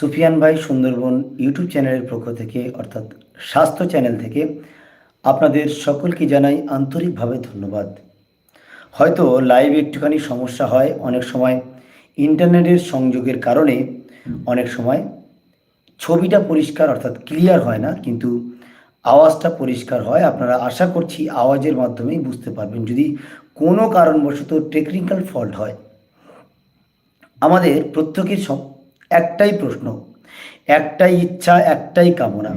সুফিয়ান ভাই সুন্দরবন ইউটিউব চ্যানেলের পক্ষ থেকে, অর্থাৎ স্বাস্থ্য চ্যানেল থেকে আপনাদের সকলকে জানাই আন্তরিকভাবে ধন্যবাদ। হয়তো লাইভ একটুখানি সমস্যা হয়, অনেক সময় ইন্টারনেটের সংযোগের কারণে অনেক সময় ছবিটা পরিষ্কার, অর্থাৎ ক্লিয়ার হয় না, কিন্তু আওয়াজটা পরিষ্কার হয়। আপনারা আশা করছি আওয়াজের মাধ্যমেই বুঝতে পারবেন, যদি কোনো কারণবশত টেকনিক্যাল ফল্ট হয়। আমাদের প্রত্যেকের একটাই প্রশ্ন, একটাই ইচ্ছা, একটাই কামনা,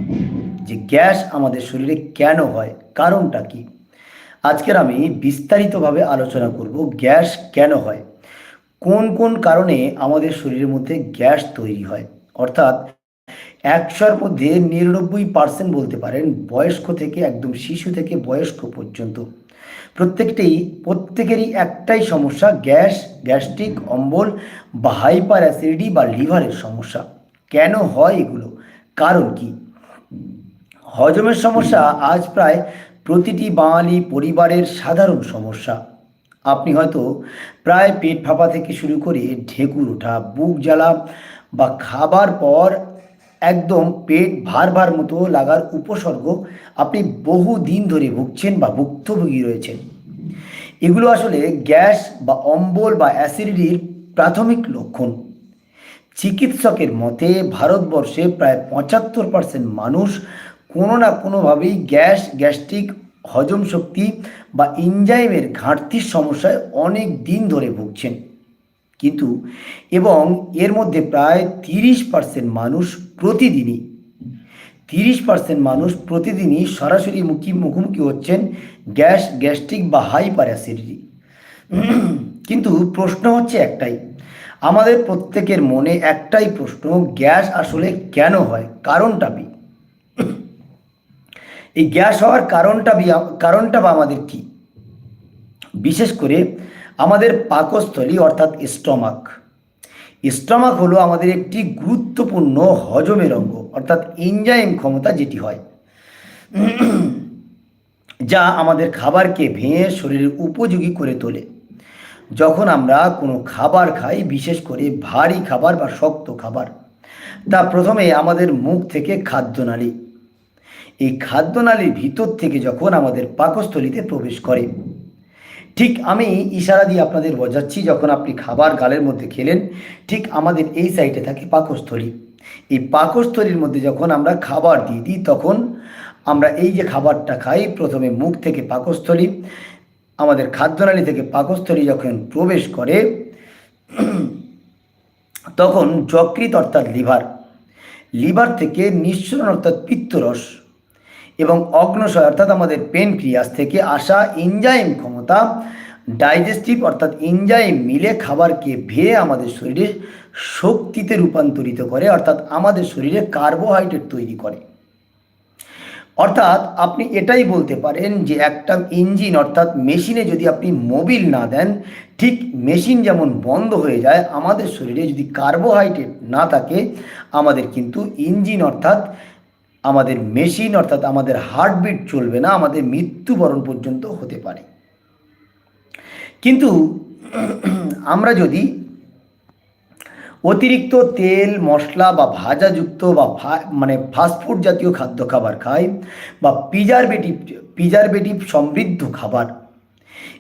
যে গ্যাস আমাদের শরীরে কেন হয়, কারণটা কি? আজকের আমি বিস্তারিতভাবে আলোচনা করব গ্যাস কেন হয়, কোন কোন কারণে আমাদের শরীরের মধ্যে গ্যাস তৈরি হয়। অর্থাৎ একশোর মধ্যে নিরানব্বই পার্সেন্ট বলতে পারেন বয়স্ক থেকে একদম শিশু থেকে বয়স্ক পর্যন্ত। প্রত্যেকটাই প্রত্যেকেরই একটাই সমস্যা, গ্যাস, গ্যাস্ট্রিক, অম্বল বা হাইপার অ্যাসিডিটি বা লিভারের সমস্যা। কেন হয় এগুলো? কারণ কি? হজমের সমস্যা আজ প্রায় প্রতিটি বাঙালি পরিবারের সাধারণ সমস্যা। আপনি হয়তো প্রায় পেট ফাঁপা থেকে শুরু করে ঢেকুর ওঠা, বুক জ্বালা বা খাবার পর একদম পেট ভার ভার মতো লাগার উপসর্গ আপনি বহু দিন ধরে ভুগছেন বা ভুক্তভোগী রয়েছেন। এগুলো আসলে গ্যাস বা অম্বল বা অ্যাসিডিটির প্রাথমিক লক্ষণ। চিকিৎসকের মতে ভারতবর্ষে প্রায় পঁচাত্তর পার্সেন্ট মানুষ কোনো না কোনোভাবেই গ্যাস, গ্যাস্ট্রিক, হজম শক্তি বা ইনজাইমের ঘাটতির সমস্যায় অনেক দিন ধরে ভুগছেন। কিন্তু এবং এর মধ্যে প্রায় তিরিশ পার্সেন্ট মানুষ প্রতিদিনই, তিরিশ পার্সেন্ট মানুষ প্রতিদিনই সরাসরি মুখী, মুখোমুখি হচ্ছেন গ্যাস, গ্যাস্ট্রিক বা হাইপার অ্যাসিডিটি। কিন্তু প্রশ্ন হচ্ছে একটাই, আমাদের প্রত্যেকের মনে একটাই প্রশ্ন, গ্যাস আসলে কেন হয়, কারণটা কি? এই গ্যাস হওয়ার কারণটা কারণটা বা আমাদের কি? বিশেষ করে আমাদের পাকস্থলী অর্থাৎ স্টমাক। স্টমাক হলো আমাদের একটি গুরুত্বপূর্ণ হজমের অঙ্গ, অর্থাৎ এনজাইম ক্ষমতা যেটি হয়। যা আমাদের খাবারকে ভেঙে শরীরের উপযোগী করে তোলে। যখন আমরা কোনো খাবার খাই, বিশেষ করে ভারী খাবার বা শক্ত খাবার, তা প্রথমে আমাদের মুখ থেকে খাদ্যনালী। এই খাদ্যনালীর ভিতর থেকে যখন আমাদের পাকস্থলীতে প্রবেশ করে ঠিক আমি ইশারা দিয়ে আপনাদের বোঝাচ্ছি, যখন আপনি খাবার গালের মধ্যে খেলেন, ঠিক আমাদের এই সাইডে থাকে পাকস্থলী। এই পাকস্থলীর মধ্যে যখন আমরা খাবার দিয়ে দিই, তখন আমরা এই যে খাবারটা খাই, প্রথমে মুখ থেকে পাকস্থলী, আমাদের খাদ্যনালী থেকে পাকস্থলী যখন প্রবেশ করে, তখন যকৃত অর্থাৎ লিভার। লিভার থেকে নিঃসরণ অর্থাৎ পিত্তরস। এবং অগ্নশয়, অর্থাৎ আমাদের পেনক্রিয়াস থেকে আসা এনজাইম ক্ষমতা, ডাইজেস্টিভ, অর্থাৎ এনজাইম মিলে খাবারকে ভেয়ে আমাদের শরীরে শক্তিতে রূপান্তরিত করে, অর্থাৎ আমাদের শরীরে কার্বোহাইড্রেট তৈরি করে। অর্থাৎ আপনি এটাই বলতে পারেন যে একটা ইঞ্জিন, অর্থাৎ মেশিনে যদি আপনি মোবিল না দেন, ঠিক মেশিন যেমন বন্ধ হয়ে যায়, আমাদের শরীরে যদি কার্বোহাইড্রেট না থাকে, আমাদের কিন্তু ইঞ্জিন, অর্থাৎ আমাদের মেশিন অর্থাৎ আমাদের হার্টবিট চলবে না, আমাদের মৃত্যুবরণ পর্যন্ত হতে পারে। কিন্তু আমরা যদি অতিরিক্ত তেল, মশলা বা ভাজাযুক্ত বা মানে ফাস্টফুড জাতীয় খাদ্য খাবার খাই বা প্রিজারভেটিভ প্রিজারভেটিভ সমৃদ্ধ খাবার,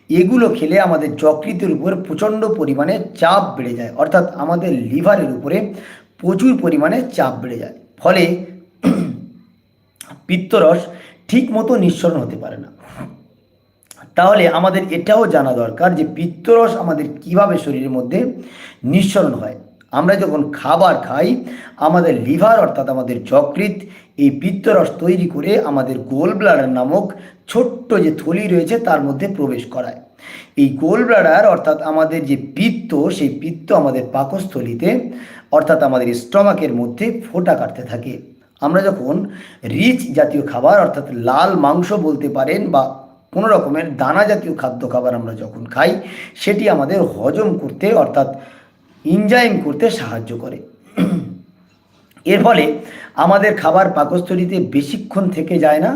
এগুলো খেলে আমাদের যকৃতের উপর প্রচণ্ড পরিমাণে চাপ বেড়ে যায়। অর্থাৎ আমাদের লিভারের উপরে প্রচুর পরিমাণে চাপ বেড়ে যায়। ফলে পিত্তরস ঠিক মতো নিঃসরণ হতে পারে না। তাহলে আমাদের এটাও জানা দরকার যে পিত্তরস আমাদের কীভাবে শরীরের মধ্যে নিঃসরণ হয়। আমরা যখন খাবার খাই, আমাদের লিভার অর্থাৎ আমাদের যকৃত এই পিত্তরস তৈরি করে আমাদের গোল ব্লাডার নামক ছোট্ট যে থলি রয়েছে তার মধ্যে প্রবেশ করায়। এই গোল ব্লাডার অর্থাৎ আমাদের যে পিত্ত, সেই পিত্ত আমাদের পাকস্থলীতে অর্থাৎ আমাদের স্টমাকের মধ্যে ফোঁটা কাটতে থাকে। আমরা যখন রিচ জাতীয় খাবার, অর্থাৎ লাল মাংস বলতে পারেন বা কোনো রকমের দানা জাতীয় খাদ্য খাবার আমরা যখন খাই, সেটি আমাদের হজম করতে, অর্থাৎ ইনজাইম করতে সাহায্য করে। এর ফলে আমাদের খাবার পাকস্থলিতে বেশিক্ষণ থেকে যায় না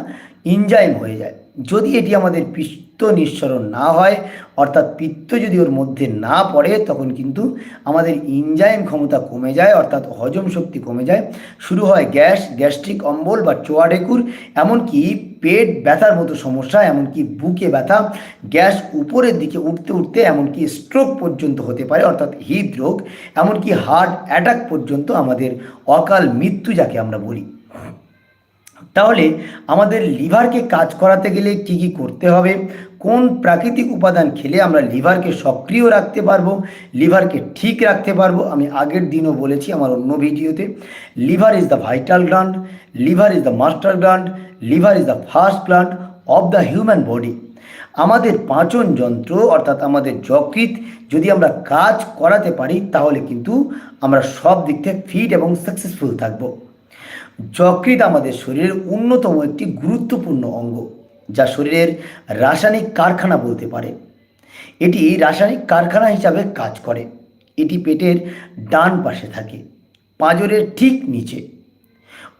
ইনজাইম হয়ে যায়। যদি এটি আমাদের পিত্ত নিঃসরণ না হয়, অর্থাৎ পিত্ত যদি ওর মধ্যে না পড়ে, তখন কিন্তু আমাদের ইনজাইম ক্ষমতা কমে যায়, অর্থাৎ হজম শক্তি কমে যায়। শুরু হয় গ্যাস, গ্যাস্ট্রিক অম্বল বা চোয়াডেকুর, এমনকি পেট ব্যথার মতো সমস্যা, এমনকি বুকে ব্যথা। গ্যাস উপরের দিকে উঠতে উঠতে, এমনকি স্ট্রোক পর্যন্ত হতে পারে, অর্থাৎ হৃদরোগ, এমনকি হার্ট অ্যাটাক পর্যন্ত আমাদের অকাল মৃত্যু যাকে আমরা বলি। তাহলে আমাদের লিভারকে কাজ করাতে গেলে কি কি করতে হবে? কোন প্রাকৃতিক উপাদান খেলে আমরা লিভারকে সক্রিয় রাখতে পারব? লিভারকে ঠিক রাখতে পারব? আমি আগের দিনও বলেছি আমার অন্য ভিডিওতে। Liver is the vital gland liver is the master gland liver is the first gland of the human body. আমাদের পাচন যন্ত্র অর্থাৎ আমাদের যকৃত যদি আমরা কাজ করাতে পারি তাহলে কিন্তু আমরা সব দিক থেকে ফিট এবং সাকসেসফুল থাকব। যকৃৎ আমাদের শরীরের অন্যতম একটি গুরুত্বপূর্ণ অঙ্গ, যা শরীরের রাসায়নিক কারখানা বলতে পারে। এটি রাসায়নিক কারখানা হিসাবে কাজ করে। এটি পেটের ডান পাশে থাকে, পাঁজরের ঠিক নিচে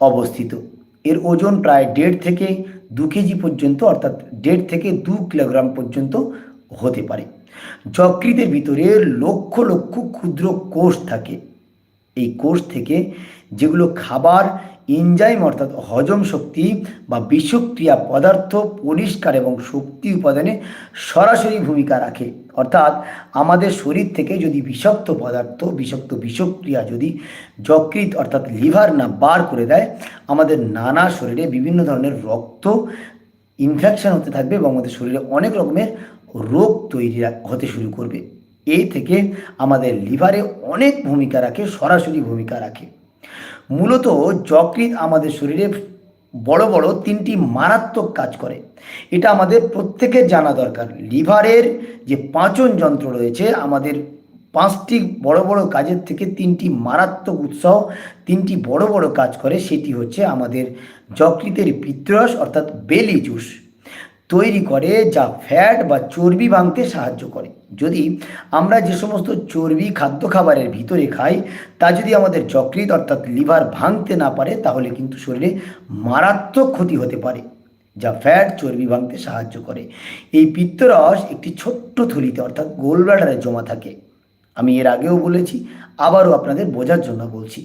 অবস্থিত। এর ওজন প্রায় দেড় থেকে দু কেজি পর্যন্ত, অর্থাৎ দেড় থেকে দু কিলোগ্রাম পর্যন্ত হতে পারে। যকৃতের ভিতরে লক্ষ লক্ষ ক্ষুদ্র কোষ থাকে। এই কোষ থেকে যেগুলো খাবার এনজাইম অর্থাৎ হজম শক্তি বা বিষক্রিয়া পদার্থ, পরিষ্কার এবং শক্তি উপাদানে সরাসরি ভূমিকা রাখে। অর্থাৎ আমাদের শরীর থেকে যদি বিষাক্ত পদার্থ, বিষাক্ত বিষক্রিয়া যদি যকৃত অর্থাৎ লিভার না বার করে দেয়, আমাদের নানা শরীরে বিভিন্ন ধরনের রক্ত ইনফেকশন হতে থাকবে এবং আমাদের শরীরে অনেক রকমের রোগ তৈরি হতে শুরু করবে। এই থেকে আমাদের লিভারে অনেক ভূমিকা রাখে, সরাসরি ভূমিকা রাখে। মূলত যকৃৎ আমাদের শরীরে বড় বড় তিনটি মারাত্মক কাজ করে। এটা আমাদের প্রত্যেকের জানা দরকার। লিভারের যে পাচন যন্ত্র রয়েছে, আমাদের পাঁচটি বড় বড় কাজের থেকে তিনটি মারাত্মক উৎসাহ, তিনটি বড় বড় কাজ করে, সেটি হচ্ছে আমাদের যকৃতের পিত্রস অর্থাৎ বেলি জুস। তৈরি করে যা ফ্যাট বা চর্বি ভাঙতে সাহায্য করে। যদি আমরা যে সমস্ত চর্বি, খাদ্য খাবারের ভিতরে খাই, তা যদি আমাদের যকৃত অর্থাৎ লিভার ভাঙতে না পারে, তাহলে কিন্তু শরীরে মারাত্মক ক্ষতি হতে পারে, যা ফ্যাট চর্বি ভাঙতে সাহায্য করে। এই পিত্তরস একটি ছোট্ট থলিতে অর্থাৎ গোল ব্লাডারে জমা থাকে। আমি এর আগেও বলেছি, আবারও আপনাদের বোঝার জন্য বলছি।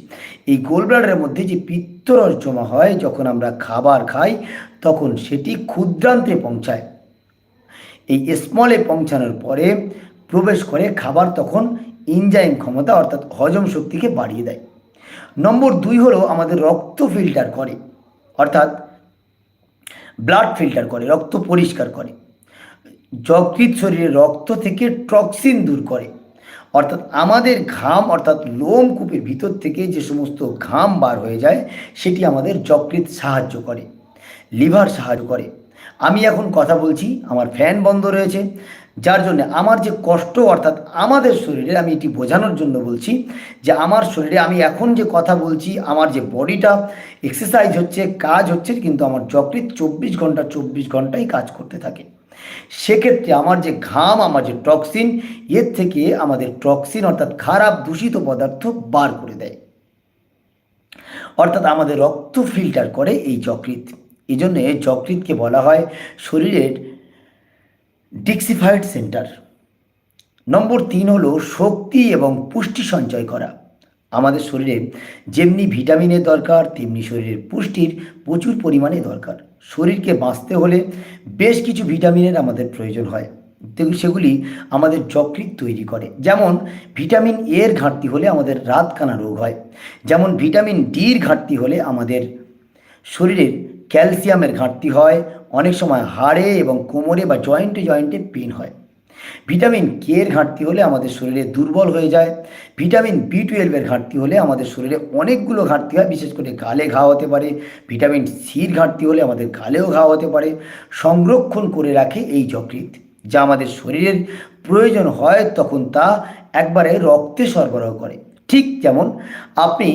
এই গোল ব্লাডারের মধ্যে যে পিত্তরস জমা হয়, যখন আমরা খাবার খাই, তখন সেটি ক্ষুদ্রান্তে পৌঁছায়। এই স্মলে পৌঁছানোর পরে প্রবেশ করে খাবার তখন ইনজাইম ক্ষমতা, অর্থাৎ হজম শক্তিকে বাড়িয়ে দেয়। নম্বর দুই হলো আমাদের রক্ত ফিল্টার করে, অর্থাৎ ব্লাড ফিল্টার করে, রক্ত পরিষ্কার করে। যকৃৎ শরীরে রক্ত থেকে টক্সিন দূর করে। অর্থাৎ আমাদের ঘাম, অর্থাৎ লোমকূপের ভিতর থেকে যে সমস্ত ঘাম বার হয়ে যায়, সেটি আমাদের যকৃৎ সাহায্য করে, লিভার সাহায্য করে। আমি এখন কথা বলছি, আমার ফ্যান বন্ধ রয়েছে, যার জন্য আমার যে কষ্ট, অর্থাৎ আমাদের শরীরে আমি এটি বোঝানোর জন্য বলছি, যে আমার শরীরে আমি এখন যে কথা বলছি, আমার যে বডিটা এক্সারসাইজ হচ্ছে, কাজ হচ্ছে, কিন্তু আমার যকৃত চব্বিশ ঘণ্টা, চব্বিশ ঘন্টাই কাজ করতে থাকে। সেক্ষেত্রে আমার যে ঘাম, আমার যে টক্সিন এর থেকে আমাদের টক্সিন অর্থাৎ খারাপ দূষিত পদার্থ বার করে দেয়। অর্থাৎ আমাদের রক্ত ফিল্টার করে এই যকৃৎ। এই জন্যে যকৃৎকে বলা হয় শরীরের ডিক্সিফাইড সেন্টার। নম্বর তিন হলো শক্তি এবং পুষ্টি সঞ্চয় করা। আমাদের শরীরে যেমনি ভিটামিনের দরকার, তেমনি শরীরের পুষ্টির প্রচুর পরিমাণে দরকার। শরীরকে বাঁচতে হলে বেশ কিছু ভিটামিনের আমাদের প্রয়োজন হয়। সেগুলি আমাদের যকৃৎ তৈরি করে। যেমন ভিটামিন এর ঘাটতি হলে আমাদের রাতকানা রোগ হয়। যেমন ভিটামিন ডির ঘাটতি হলে আমাদের শরীরের ক্যালসিয়ামের ঘাটতি হয়। অনেক সময় হাড়ে এবং কোমরে বা জয়েন্টে জয়েন্টে পেন হয়। ভিটামিন কে এর ঘাটতি হলে আমাদের শরীরে দুর্বল হয়ে যায়। ভিটামিন বি টুয়েলভের ঘাটতি হলে আমাদের শরীরে অনেকগুলো ঘাটতি হয়, বিশেষ করে গালে ঘা হতে পারে। ভিটামিন সির ঘাটতি হলে আমাদের গালেও ঘা হতে পারে। সংরক্ষণ করে রাখে এই যকৃৎ। যা আমাদের শরীরের প্রয়োজন হয় তখন তা একবারে রক্তে সরবরাহ করে। ঠিক যেমন আপনি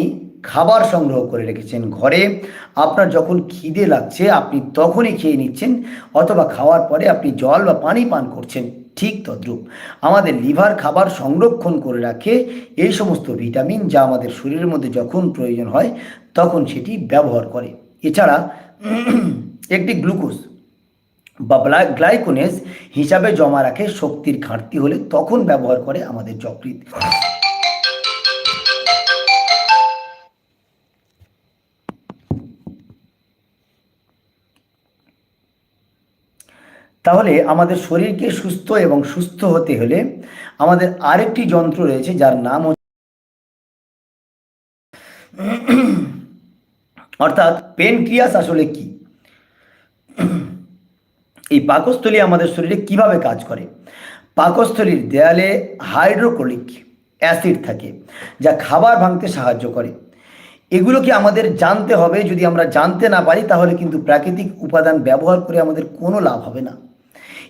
খাবার সংগ্রহ করে রেখেছেন ঘরে, আপনার যখন খিদে লাগছে আপনি তখনই খেয়ে নিচ্ছেন, অথবা খাওয়ার পরে আপনি জল বা পানি পান করছেন। ঠিক তদ্রূপ। আমাদের লিভার খাবার সংরক্ষণ করে রাখে এই সমস্ত ভিটামিন যা আমাদের শরীরের মধ্যে যখন প্রয়োজন হয়, তখন সেটি ব্যবহার করে। এছাড়া একটি গ্লুকোজ বা গ্লাইকোনেস হিসাবে জমা রাখে শক্তির ঘাটতি হলে তখন ব্যবহার করে আমাদের যকৃৎ। তাহলে আমাদের শরীরকে সুস্থ এবং সুস্থ হতে হলে আমাদের আরেকটি যন্ত্র রয়েছে, যার নাম অর্থাৎ পেনক্রিয়াস আসলে কি? এই পাকস্থলী আমাদের শরীরে কীভাবে কাজ করে? পাকস্থলীর দেয়ালে হাইড্রোক্লোরিক অ্যাসিড থাকে, যা খাবার ভাঙতে সাহায্য করে। এগুলোকে আমাদের জানতে হবে, যদি আমরা জানতে না পারি, তাহলে কিন্তু প্রাকৃতিক উপাদান ব্যবহার করে আমাদের কোনো লাভ হবে না।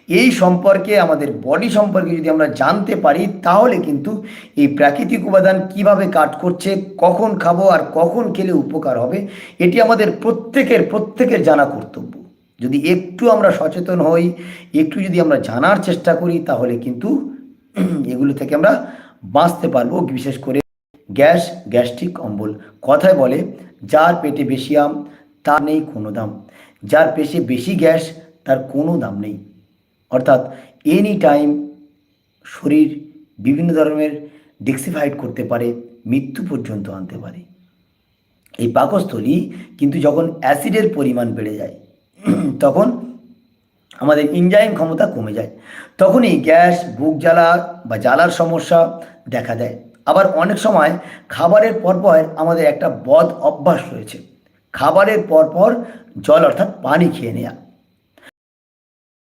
এই সম্পর্কে, আমাদের বডি সম্পর্কে যদি আমরা জানতে পারি, তাহলে কিন্তু এই প্রাকৃতিক উপাদান কীভাবে কাট করছে, কখন খাব আর কখন খেলে উপকার হবে, এটি আমাদের প্রত্যেকের প্রত্যেকের জানা কর্তব্য। যদি একটু আমরা সচেতন হই, একটু যদি আমরা জানার চেষ্টা করি, তাহলে কিন্তু এগুলো থেকে আমরা বাঁচতে পারব, বিশেষ করে গ্যাস, গ্যাস্ট্রিক অম্বল। কথায় বলে, যার পেটে বেশি আম, তার নেই কোনো দাম। যার পেশে বেশি গ্যাস, তার কোনো দাম নেই। অর্থাৎ এনি টাইম শরীর বিভিন্ন ধরনের ডিক্সিফাইড করতে পারে, মৃত্যু পর্যন্ত আনতে পারে। এই পাকস্থলী কিন্তু যখন অ্যাসিডের পরিমাণ বেড়ে যায়, তখন আমাদের ইনজাইম ক্ষমতা কমে যায়। তখন এই গ্যাস, বুক জ্বালা বা জ্বালার সমস্যা দেখা দেয়। আবার অনেক সময় খাবারের পরপর আমাদের একটা বদ অভ্যাস রয়েছে। খাবারের পরপর জল অর্থাৎ পানি খেয়ে নেওয়া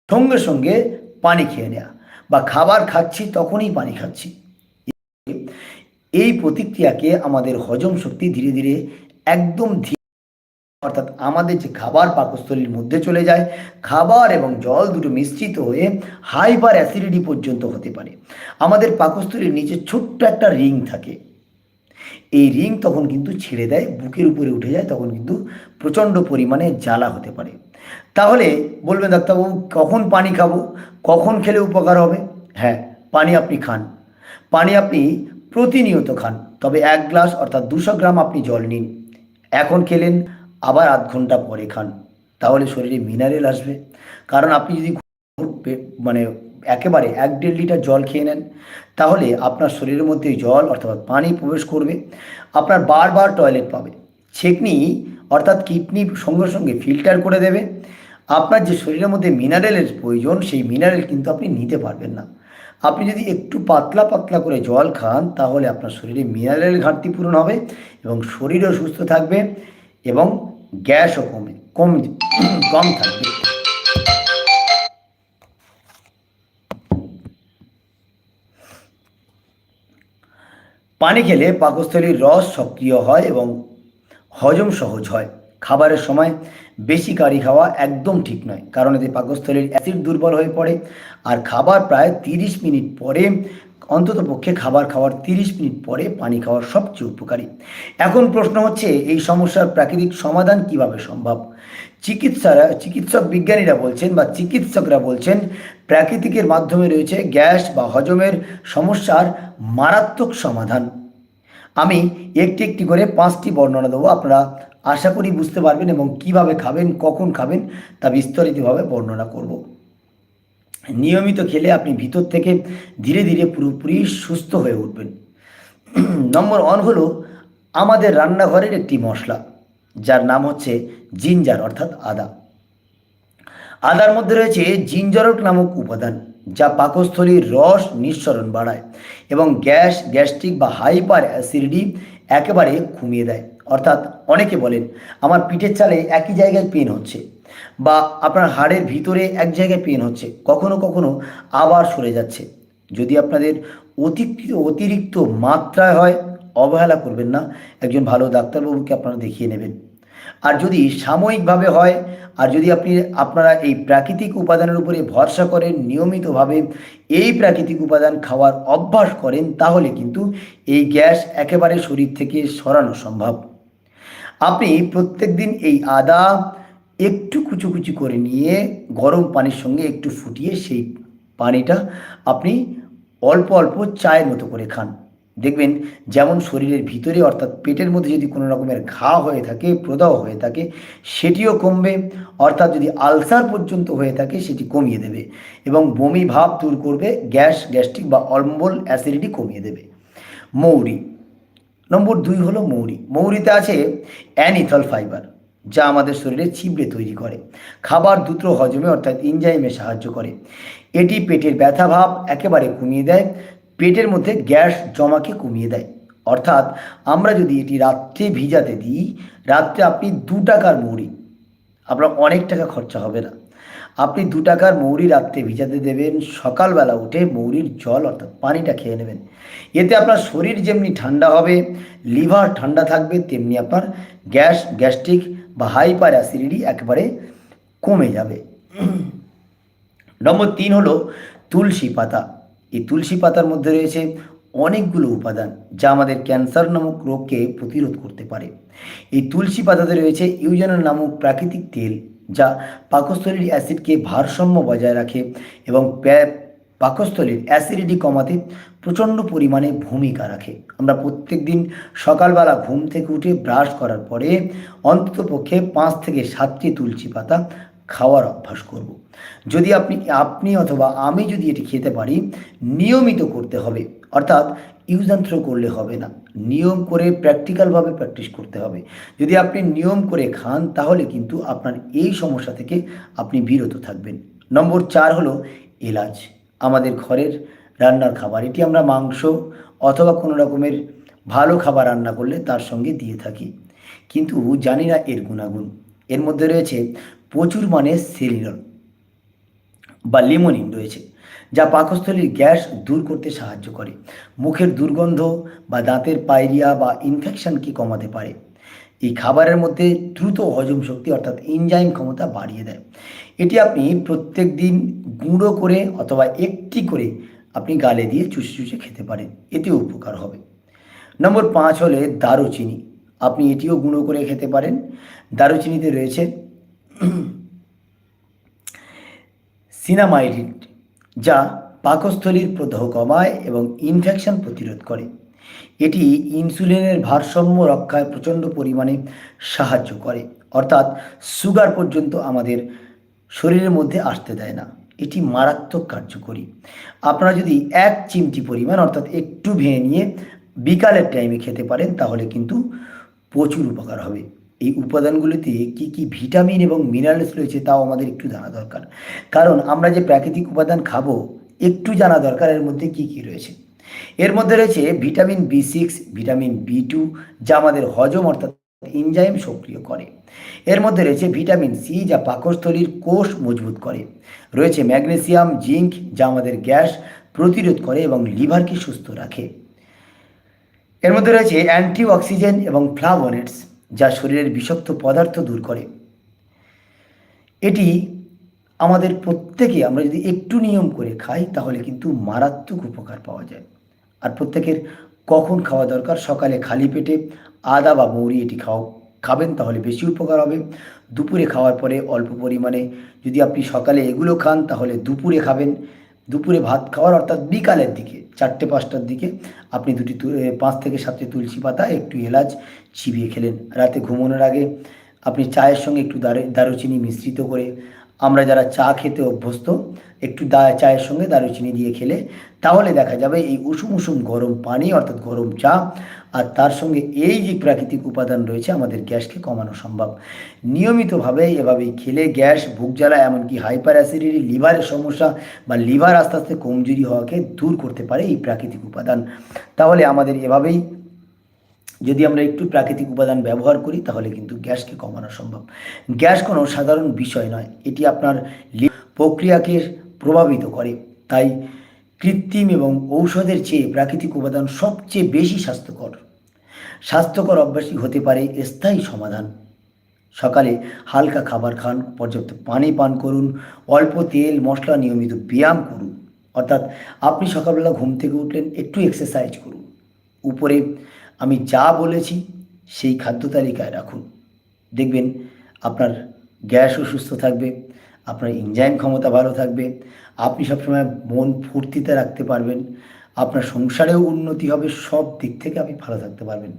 সঙ্গে সঙ্গে পানি খেয়ে নেওয়া বা খাবার খাচ্ছি তখনই পানি খাচ্ছি। এই প্রতিক্রিয়াকে আমাদের হজম শক্তি ধীরে ধীরে একদম অর্থাৎ আমাদের যে খাবার পাকস্থলীর মধ্যে চলে যায়, খাবার এবং জল দুটো মিশ্রিত হয়ে হাইপার অ্যাসিডিটি পর্যন্ত হতে পারে। আমাদের পাকস্থলীর নিচে ছোট্ট একটা রিং থাকে। এই রিং তখন কিন্তু ছেড়ে দেয়, বুকের উপরে উঠে যায়, তখন কিন্তু প্রচণ্ড পরিমাণে জ্বালা হতে পারে। তাহলে বলবেন ডাক্তারবাবু, কখন পানি খাব? কখন খেলে উপকার হবে? হ্যাঁ পানি আপনি খান। পানি আপনি প্রতিনিয়ত খান, তবে এক গ্লাস অর্থাৎ দুশো গ্রাম আপনি জল নিন। এখন খেলেন, আবার আধ ঘণ্টা পরে খান। তাহলে শরীরে মিনারেল আসবে। কারণ আপনি যদি মানে একেবারে এক দেড় লিটার জল খেয়ে নেন। তাহলে আপনার শরীরের মধ্যে জল অর্থাৎ পানি প্রবেশ করবে। আপনার বারবার টয়লেট পাবে। ছেকনি অর্থাৎ কিডনি সঙ্গে সঙ্গে ফিল্টার করে দেবে। আপনার যে শরীরের মধ্যে মিনারেলের প্রয়োজন, সেই মিনারেল কিন্তু আপনি নিতে পারবেন না। আপনি যদি একটু পাতলা পাতলা করে জল খান, তাহলে আপনার শরীরে মিনারেল ঘাটতি পূরণ হবে এবং শরীরও সুস্থ থাকবে এবং গ্যাসও কমে, কম কম থাকবে। পানি খেলে পাকস্থলীর রস সক্রিয় হয় এবং হজম সহজ হয়। খাবারের সময় বেশি কারি খাওয়া একদম ঠিক নয়, কারণ এতে পাকস্থলীর অ্যাসিড দুর্বল হয়ে পড়ে। আর খাবার প্রায় তিরিশ মিনিট পরে অন্তত পক্ষে খাবার খাওয়ার তিরিশ মিনিট পরে পানি খাওয়ার সবচেয়ে উপকারী। এখন প্রশ্ন হচ্ছে, এই সমস্যার প্রাকৃতিক সমাধান কীভাবে সম্ভব? চিকিৎসারা, চিকিৎসক বিজ্ঞানীরা বলছেন বা চিকিৎসকরা বলছেন, প্রাকৃতিকের মাধ্যমে রয়েছে গ্যাস বা হজমের সমস্যার মারাত্মক সমাধান। আমি একটি একটি করে পাঁচটি বর্ণনা দেবো, আপনারা আশা করি বুঝতে পারবেন এবং কীভাবে খাবেন, কখন খাবেন তা বিস্তারিতভাবে বর্ণনা করব। নিয়মিত খেলে আপনি ভিতর থেকে ধীরে ধীরে পুরোপুরি সুস্থ হয়ে উঠবেন। নম্বর ওয়ান হলো আমাদের রান্নাঘরের একটি মশলা, যার নাম হচ্ছে জিঞ্জার অর্থাৎ আদা। আদার মধ্যে রয়েছে জিঞ্জারক নামক উপাদান, যা পাকস্থলীর রস নিঃসরণ বাড়ায় এবং গ্যাস, গ্যাস্ট্রিক বা হাইপার অ্যাসিডিটি একেবারে কমিয়ে দেয়। অর্থাৎ অনেকে বলেন, আমার পিঠের চালে একই জায়গায় পেন হচ্ছে। বা আপনার হাড়ের ভিতরে এক জায়গায় পেন হচ্ছে, কখনো কখনো আবার সরে যাচ্ছে। যদি আপনাদের অতিরিক্ত অতিরিক্ত মাত্রায় হয়, অবহেলা করবেন না। একজন ভালো ডাক্তারবাবুকে আপনারা দেখিয়ে নেবেন। আর যদি সাময়িকভাবে হয়, আর যদি আপনি, আপনারা এই প্রাকৃতিক উপাদানের উপরে ভরসা করেন, নিয়মিতভাবে এই প্রাকৃতিক উপাদান খাওয়ার অভ্যাস করেন, তাহলে কিন্তু এই গ্যাস একেবারে শরীর থেকে সরানো সম্ভব। আপনি প্রত্যেক দিন এই আদা একটু কুচু করে নিয়ে গরম পানির সঙ্গে একটু ফুটিয়ে সেই পানিটা আপনি অল্প অল্প চায়ের মতো করে খান। দেখবেন যেমন শরীরের ভিতরে অর্থাৎ পেটের মধ্যে যদি কোনো রকমের ঘা হয়ে থাকে, প্রদাহ হয়ে থাকে, সেটিও কমবে। অর্থাৎ যদি আলসার পর্যন্ত হয়ে থাকে, সেটি কমিয়ে দেবে এবং বমি ভাব দূর করবে, গ্যাস, গ্যাস্ট্রিক বা অম্বল, অ্যাসিডিটি কমিয়ে দেবে। মৌরি, নম্বর দুই হলো মৌরি। মৌরিতে আছে অ্যানিথল ফাইবার। যা আমাদের শরীরে ছিবড়ে তৈরি করে। খাবার দ্রুত হজমে অর্থাৎ ইনজাইমে সাহায্য করে। এটি পেটের ব্যথা ভাব একেবারে কমিয়ে দেয়, পেটের মধ্যে গ্যাস জমাকে কমিয়ে দেয়। অর্থাৎ আমরা যদি এটি রাত্রে ভিজাতে দিই, রাত্রে আপনি দু টাকার মৌরি, আপনার অনেক টাকা খরচা হবে না। আপনি দু টাকার মৌরি রাত্রে ভিজাতে দেবেন, সকালবেলা উঠে মৌরির জল অর্থাৎ পানিটা খেয়ে নেবেন। এতে আপনার শরীর যেমনি ঠান্ডা হবে, লিভার ঠান্ডা থাকবে, তেমনি আপনার গ্যাস, গ্যাস্ট্রিক বা হাইপার অ্যাসিডিটি একেবারে কমে যাবে। নম্বর তিন হলো তুলসী পাতা। এই তুলসী পাতার মধ্যে রয়েছে অনেকগুলো উপাদান যা আমাদের ক্যান্সার নামক রোগকে প্রতিরোধ করতে পারে। এই তুলসী পাতাতে রয়েছে ইউজেনার নামক প্রাকৃতিক তেল যা পাকস্থলীর অ্যাসিডকে ভারসাম্য বজায় রাখে এবং পাকস্থলীর অ্যাসিডিটি কমাতে প্রচণ্ড পরিমাণে ভূমিকা রাখে। আমরা প্রত্যেক দিন সকালবেলা ঘুম থেকে উঠে ব্রাশ করার পরে অন্ততপক্ষে পাঁচ থেকে সাতটি তুলসী পাতা খাওয়ার অভ্যাস করব। যদি আপনি আপনি অথবা আমি যদি এটি খেতে পারি, নিয়মিত করতে হবে। অর্থাৎ ইউজান্ত্র করলে হবে না। নিয়ম করে প্র্যাকটিক্যালভাবে প্র্যাকটিস করতে হবে। যদি আপনি নিয়ম করে খান, তাহলে কিন্তু আপনার এই সমস্যা থেকে আপনি বিরত থাকবেন। নম্বর চার হলো এলাচ। আমাদের ঘরের রান্নার খাবার। এটি আমরা মাংস অথবা কোনো রকমের ভালো খাবার রান্না করলে তার সঙ্গে দিয়ে থাকি। কিন্তু জানি না এর গুণাগুণ। এর মধ্যে রয়েছে প্রচুর মানে সেলিনল বা লিমোনিন রয়েছে, যা পাকস্থলীর গ্যাস দূর করতে সাহায্য করে। মুখের দুর্গন্ধ বা দাঁতের পায়রিয়া বা ইনফেকশনকে কমাতে পারে? এই খাবারের মধ্যে দ্রুত হজম শক্তি অর্থাৎ ইনজাইম ক্ষমতা বাড়িয়ে দেয়। এটি আপনি প্রত্যেক দিন গুঁড়ো করে অথবা একটি করে আপনি গালে দিয়ে চুষে চুষে খেতে পারেন। এতে উপকার হবে। নম্বর পাঁচ হলে দারুচিনি। আপনি এটিও গুঁড়ো করে খেতে পারেন। দারুচিনিতে রয়েছে সিনামাইডিন যা পাকস্থলীর প্রদাহ কমায় এবং ইনফেকশন প্রতিরোধ করে। এটি ইনসুলিনের ভারসাম্য রক্ষায় প্রচণ্ড পরিমাণে সাহায্য করে। অর্থাৎ সুগার পর্যন্ত আমাদের শরীরের মধ্যে আসতে দেয় না। এটি মারাত্মক কার্যকরী। আপনারা যদি এক চিমটি পরিমাণ, অর্থাৎ একটু ভেঙে নিয়ে বিকালের টাইমে খেতে পারেন, তাহলে কিন্তু প্রচুর উপকার হবে। এই উপাদানগুলিতে কি কি ভিটামিন এবং মিনারেলস রয়েছে তাও আমাদের একটু জানা দরকার। কারণ আমরা যে প্রাকৃতিক উপাদান খাব, একটু জানা দরকার, এর মধ্যে কি কি রয়েছে। এর মধ্যে রয়েছে vitamin B six, vitamin B two, যা আমাদের হজম অর্থাৎ ইনজাইম সক্রিয় করে। এর মধ্যে রয়েছে ভিটামিন সি, যা পাকস্থলীর কোষ মজবুত করে। রয়েছে ম্যাগনেসিয়াম, জিঙ্ক, যা আমাদের গ্যাস প্রতিরোধ করে এবং লিভারকে সুস্থ রাখে। এর মধ্যে রয়েছে অ্যান্টি অক্সিজেন এবং ফ্লাভোনেটস, যা শরীরের বিষাক্ত পদার্থ দূর করে। এটি আমাদের প্রত্যেকে আমরা যদি একটু নিয়ম করে খাই, তাহলে কিন্তু মারাত্মক উপকার পাওয়া যায়। আর প্রত্যেকের কখন খাওয়া দরকার? সকালে খালি পেটে আদা বা মৌরি এটি খাও। খাবেন তাহলে বেশি উপকার হবে। দুপুরে খাওয়ার পরে অল্প পরিমাণে যদি আপনি সকালে এগুলো খান, তাহলে দুপুরে খাবেন। দুপুরে ভাত খাওয়ার অর্থাৎ বিকালের দিকে, চারটে পাঁচটার দিকে আপনি দুটি পাঁচ থেকে সাতটি তুলসী পাতা, একটু এলাচ চিবিয়ে খেলেন। রাতে ঘুমানোর আগে আপনি চায়ের সঙ্গে একটু দারুচিনি মিশ্রিত করে, আমরা যারা চা খেতে অভ্যস্ত একটু দা চায়ের সঙ্গে দারুচিনি দিয়ে খেলে, তাহলে দেখা যাবে এই উষুম উষুম গরম পানি অর্থাৎ গরম চা আর তার সঙ্গে এই যে প্রাকৃতিক উপাদান রয়েছে আমাদের গ্যাসকে কমানো সম্ভব। নিয়মিতভাবে এভাবেই খেলে গ্যাস, বুক জ্বালা, এমনকি হাইপার অ্যাসিডিটি, লিভারের সমস্যা বা লিভার আস্তে আস্তে কমজোরি হওয়াকে দূর করতে পারে এই প্রাকৃতিক উপাদান। তাহলে আমাদের এভাবেই যদি আমরা একটু প্রাকৃতিক উপাদান ব্যবহার করি, তাহলে কিন্তু গ্যাসকে কমানো সম্ভব। গ্যাস কোনো সাধারণ বিষয় নয়। এটি আপনার প্রক্রিয়াকে প্রভাবিত করে। তাই কৃত্রিম এবং ঔষধের চেয়ে প্রাকৃতিক উপাদান সবচেয়ে বেশি স্বাস্থ্যকর। স্বাস্থ্যকর অভ্যাসই হতে পারে স্থায়ী সমাধান। সকালে হালকা খাবার খান, পর্যাপ্ত পানি পান করুন, অল্প তেল, মশলা, নিয়মিত ব্যায়াম করুন। অর্থাৎ আপনি সকালবেলা ঘুম থেকে উঠলেন, একটু এক্সারসাইজ করুন। উপরে আমি যা বলেছি, সেই খাদ্য তালিকায় রাখুন। দেখবেন আপনার গ্যাসও সুস্থ থাকবে। আপনার ইনজাইম ক্ষমতা ভালো থাকবে, আপনি সবসময় মন ফুর্তিতে রাখতে পারবেন, আপনার সংসারেও উন্নতি হবে, সব দিক থেকে আপনি ভালো থাকতে পারবেন।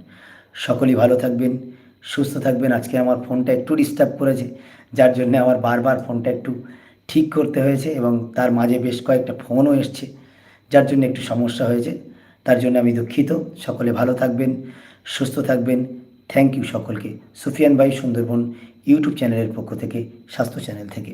সকলেই ভালো থাকবেন, সুস্থ থাকবেন। আজকে আমার ফোনটা একটু ডিস্টার্ব করেছে, যার জন্য আমার বারবার ফোনটা একটু ঠিক করতে হয়েছে এবং তার মাঝে বেশ কয়েকটা ফোনও এসছে, যার জন্য একটু সমস্যা হয়েছে, তার জন্য আমি দুঃখিত। সকলে ভালো থাকবেন, সুস্থ থাকবেন। থ্যাংক ইউ সকলকে। সুফিয়ান ভাই, সুন্দরবন ইউটিউব চ্যানেলের পক্ষ থেকে স্বাস্থ্য চ্যানেল থেকে।